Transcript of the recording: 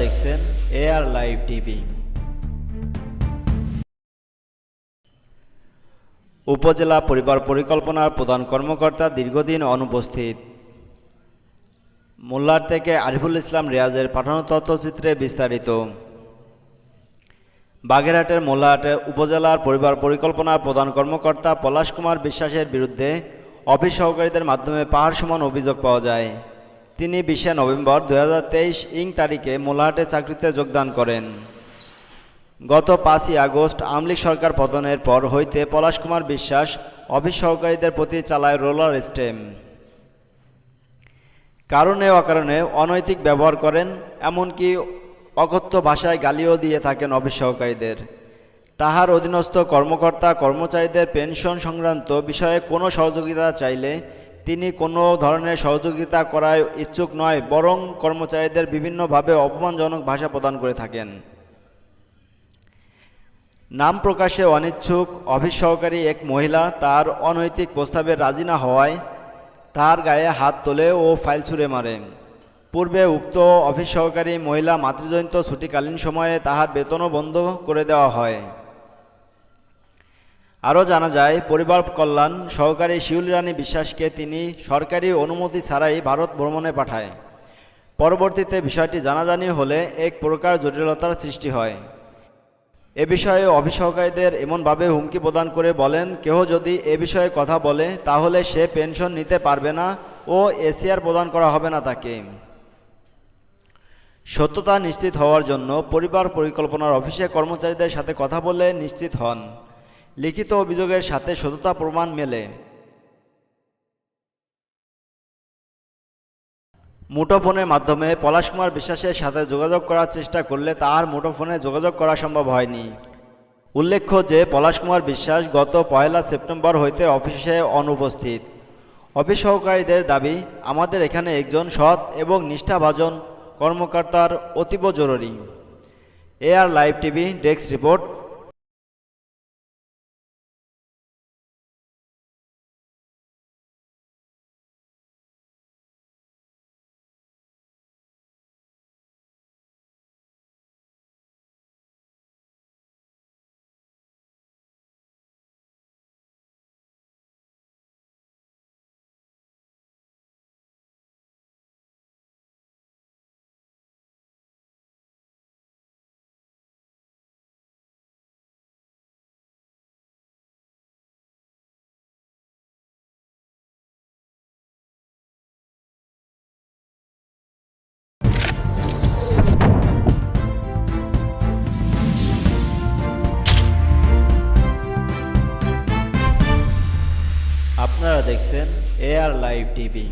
দেখছেন AR live TV. উপজেলা পরিবার পরিকল্পনার প্রধান কর্মকর্তা দীর্ঘদিন অনুপস্থিত। মোল্লার থেকে আরিফুল ইসলাম রিয়াজের পাঠানো তথ্যচিত্রে বিস্তারিত। বাগেরহাটের মোল্লাহাটে উপজেলার পরিবার পরিকল্পনার প্রধান কর্মকর্তা পলাশ কুমার বিশ্বাসের বিরুদ্ধে অফিস সহকারীদের মাধ্যমে পাহাড় সমান অভিযোগ পাওয়া যায়। তিনি বিশে নভেম্বর দু হাজার তেইশ ইং তারিখে মোলাহাটে চাকরিতে যোগদান করেন। গত পাঁচই আগস্ট আমলিক সরকার পতনের পর হইতে পলাশ কুমার বিশ্বাস অফিস সহকারীদের প্রতি চালায় রোলার স্টেম। কারণে অকারণে অনৈতিক ব্যবহার করেন, এমনকি অকথ্য ভাষায় গালিও দিয়ে থাকেন অফিস সহকারীদের। তাহার অধীনস্থ কর্মকর্তা কর্মচারীদের পেনশন সংক্রান্ত বিষয়ে কোনো সহযোগিতা চাইলে তিনি কোনো ধরনের সহযোগিতা করায় ইচ্ছুক নয়, বরং কর্মচারীদের বিভিন্নভাবে অপমানজনক ভাষা প্রদান করে থাকেন। নাম প্রকাশে অনিচ্ছুক অফিস সহকারী এক মহিলা তার অনৈতিক প্রস্তাবে রাজি না হওয়ায় তার গায়ে হাত তোলে ও ফাইল ছুঁড়ে মারে। পূর্বে উক্ত অফিস সহকারী মহিলা মাতৃজয়ন্ত ছুটিকালীন সময়ে তাহার বেতনও বন্ধ করে দেওয়া হয়। আরও জানা যায়, পরিবার কল্যাণ সহকারী শিউলি রানী বিশ্বাসকে তিনি সরকারি অনুমতি ছাড়াই ভারত ভ্রমণে পাঠায়। পরবর্তীতে বিষয়টি জানাজানি হলে এক প্রকার জটিলতার সৃষ্টি হয়। এ বিষয়ে অফিস সহকারীদের এমনভাবে হুমকি প্রদান করে বলেন, কেহ যদি এ বিষয়ে কথা বলে, তাহলে সে পেনশন নিতে পারবে না ও এসিআর প্রদান করা হবে না তাকে। সত্যতা নিশ্চিত হওয়ার জন্য পরিবার পরিকল্পনার অফিসে কর্মচারীদের সাথে কথা বলে নিশ্চিত হন। লিখিত অভিযোগের সাথে সততা প্রমাণ মেলে। মুঠোফোনের মাধ্যমে পলাশ কুমার বিশ্বাসের সাথে যোগাযোগ করার চেষ্টা করলে তার মুঠোফোনে যোগাযোগ করা সম্ভব হয়নি। উল্লেখ্য যে, পলাশ কুমার বিশ্বাস গত পয়লা সেপ্টেম্বর হইতে অফিসে অনুপস্থিত। অফিস সহকারীদের দাবি, আমাদের এখানে একজন সৎ এবং নিষ্ঠাভাজন কর্মকর্তার অতীব জরুরি। AR live TV desk report. আপনারা দেখছেন এয়ার লাইভ টিভি।